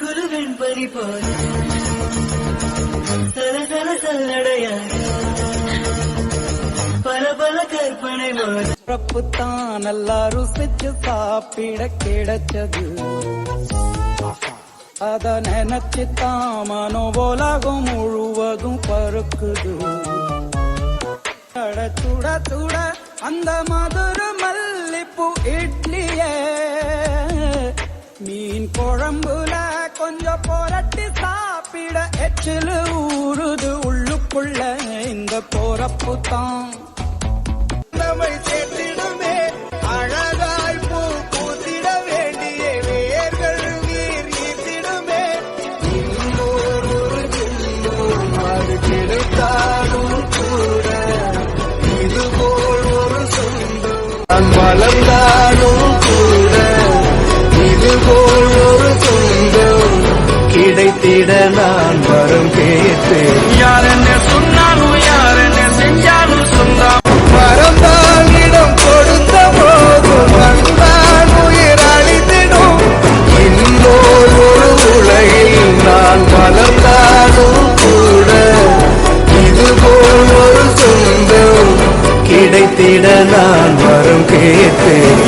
குலு வெண்பனி போல். சல சல சல்லடையாக பல பல கற்பனை போல் பிறப்பு தான் நல்லா ருசிச்சு சாப்பிட கிடைச்சது. அத நினைச்சு தாமனோ மனோ உலகம் முழுவதும் பருக்குது சுட சுட சுட அந்த மதுர மல்லிப்பூ இட்லியே. மீன் குழம்புல கொஞ்சம் புரட்டி சாப்பிட எச்சில் ஊறுது உள்ளுக்குள்ள. இந்த போறப்பு தான். நம்மை சேர்த்திடமே அழகாய் பூ பூத்திட வேண்டிய வேர்கள் நீர் ஈர்த்திடுமே ஒரு ஜென்மம் அது கெடுத்தாலும் கூட இதுபோல் ஒரு சொந்தம். வளர்ந்தாலும் கேட்டேன் யார் என்ன சொன்னாலும் யார் என்ன செஞ்சாலும் சொந்தம். மறந்தான் இடம் கொடுத்த போதும் வந்தான் உயிர் அழித்திடும் இன்னொரு ஒரு உலகில் நான் வளர்ந்தாலும் கூட இதுபோல் ஒரு சொந்தம் கிடைத்திட நான் வரம் கேட்டேன்.